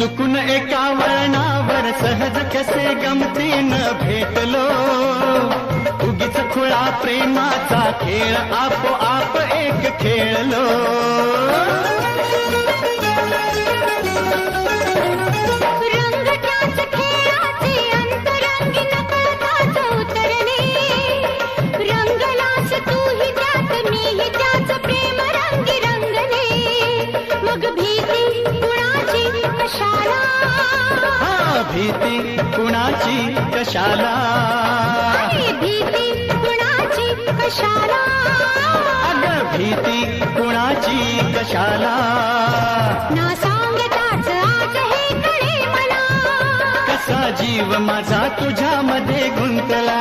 चुकून एका वळणावर सहज कसे गमतीन भेटलो. उगीच खुळा प्रेमाचा खेळ आपोआप एक खेळलो. हा भीती कुणाची कशाला? भीती कुणाची कशाला? अग भीती कुणाची कशाला? ना सांगताच आज हे कळे मला. कसा जीव माझा तुझ्यामध्ये गुंतला?